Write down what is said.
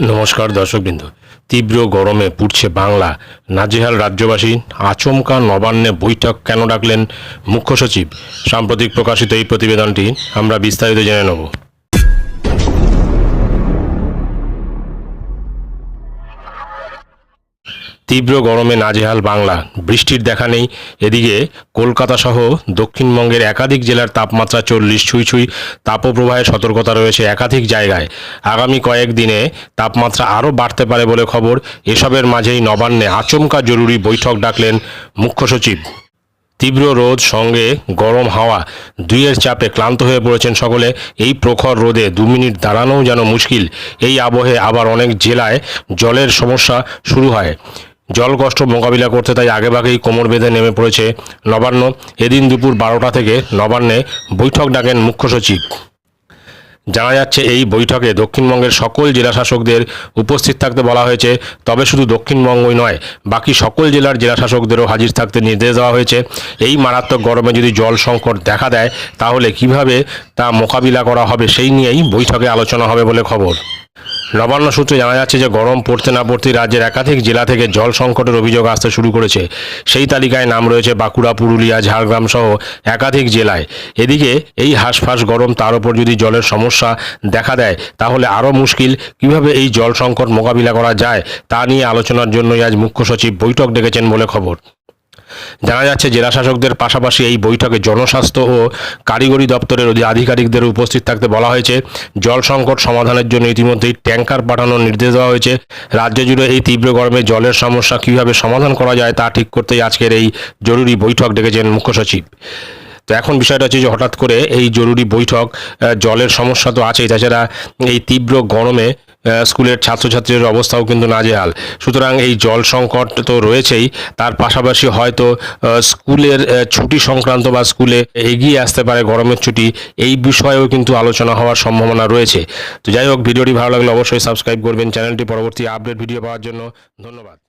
নমস্কার দর্শকবৃন্দ। তীব্র গরমে পুড়ছে বাংলা। নাজিহাল রাজ্যবাসী আচমকা নবান্নে বৈঠক কেন ডাকলেন মুখ্য সচিব? সাম্প্রতিক প্রকাশিত এই প্রতিবেদনটি আমরা বিস্তারিত জেনে নেব। তীব্র গরমে নাজেহাল বাংলা। বৃষ্টির দেখা নেই। এদিকে কলকাতা সহ দক্ষিণবঙ্গের একাধিক জেলার তাপমাত্রা চল্লিশ ছুঁই ছুঁই। তাপপ্রবাহের সতর্কতা রয়েছে একাধিক জায়গায়। আগামী কয়েকদিনে তাপমাত্রা আরও বাড়তে পারে বলে খবর। এসবের মাঝেই নবান্নে আচমকা জরুরি বৈঠক ডাকলেন মুখ্য সচিব। তীব্র রোদ, সঙ্গে গরম হাওয়া দুইয়ের চাপে ক্লান্ত হয়ে পড়েছেন সকলে। এই প্রখর রোদে দু মিনিট দাঁড়ানোও যেন মুশকিল। এই আবহে আবার অনেক জেলায় জলের সমস্যা শুরু হয়। জল কষ্ট মোকাবিলা করতে তাই আগেভাগেই কোমর বেঁধে নেমে পড়েছে নবান্ন। এদিন দুপুর বারোটা থেকে নবান্নে বৈঠক ডাকেন মুখ্য সচিব। জানা যাচ্ছে, এই বৈঠকে দক্ষিণবঙ্গের সকল জেলাশাসকদের উপস্থিত থাকতে বলা হয়েছে, তবে শুধু দক্ষিণবঙ্গই নয়, বাকি সকল জেলার জেলাশাসকদেরও হাজির থাকতে নির্দেশ দেওয়া হয়েছে। এই মারাত্মক গরমে যদি জল সংকট দেখা দেয়, তাহলে কীভাবে তা মোকাবিলা করা হবে সেই নিয়েই বৈঠকে আলোচনা হবে বলে খবর। নবান্ন সূত্রে জানা যাচ্ছে যে গরম পড়তে না পড়তেই রাজ্যের একাধিক জেলা থেকে জল সংকটের অভিযোগ আসতে শুরু করেছে। সেই তালিকায় নাম রয়েছে বাঁকুড়া, পুরুলিয়া, ঝাড়গ্রাম সহ একাধিক জেলায়। এদিকে এই হাঁসফাঁস গরম, তার উপর যদি জলের সমস্যা দেখা দেয়, তাহলে আরও মুশকিল। কীভাবে এই জল সংকট মোকাবিলা করা যায়, তা নিয়ে আলোচনার জন্যই আজ মুখ্য সচিব বৈঠক ডেকেছেন বলে খবর। জানা যাচ্ছে জেলা শাসকদের পাশাপাশি এই বৈঠকে জনস্বাস্থ্য ও কারিগরি দপ্তরের আধিকারিকদের উপস্থিত থাকতে বলা হয়েছে। জল সংকট সমাধানের জন্য ইতিমধ্যেই ট্যাঙ্কার পাঠানোর নির্দেশ দেওয়া হয়েছে। রাজ্য জুড়ে এই তীব্র গরমে জলের সমস্যা কীভাবে সমাধান করা যায় তা ঠিক করতেই আজকের এই জরুরি বৈঠক ডেকেছেন মুখ্য সচিব। তো এখন বিষয়টা হচ্ছে যে হঠাৎ করে এই জরুরি বৈঠক জলের সমস্যা তো আছেই। তাছাড়া এই তীব্র গরমে স্কুলের ছাত্রছাত্রীদের অবস্থাও কিন্তু নাজেহাল। সুতরাং এই জল সংকট তো রয়েছেই, তার পাশাপাশি হয়তো স্কুলের ছুটি সংক্রান্ত বা স্কুলে এগিয়ে আসতে পারে গরমের ছুটি, এই বিষয়েও কিন্তু আলোচনা হওয়ার সম্ভাবনা রয়েছে। তো যাই হোক, ভিডিওটি ভালো লাগলে অবশ্যই সাবস্ক্রাইব করবেন। চ্যানেলটি পরবর্তী আপডেট ভিডিও পাওয়ার জন্য ধন্যবাদ।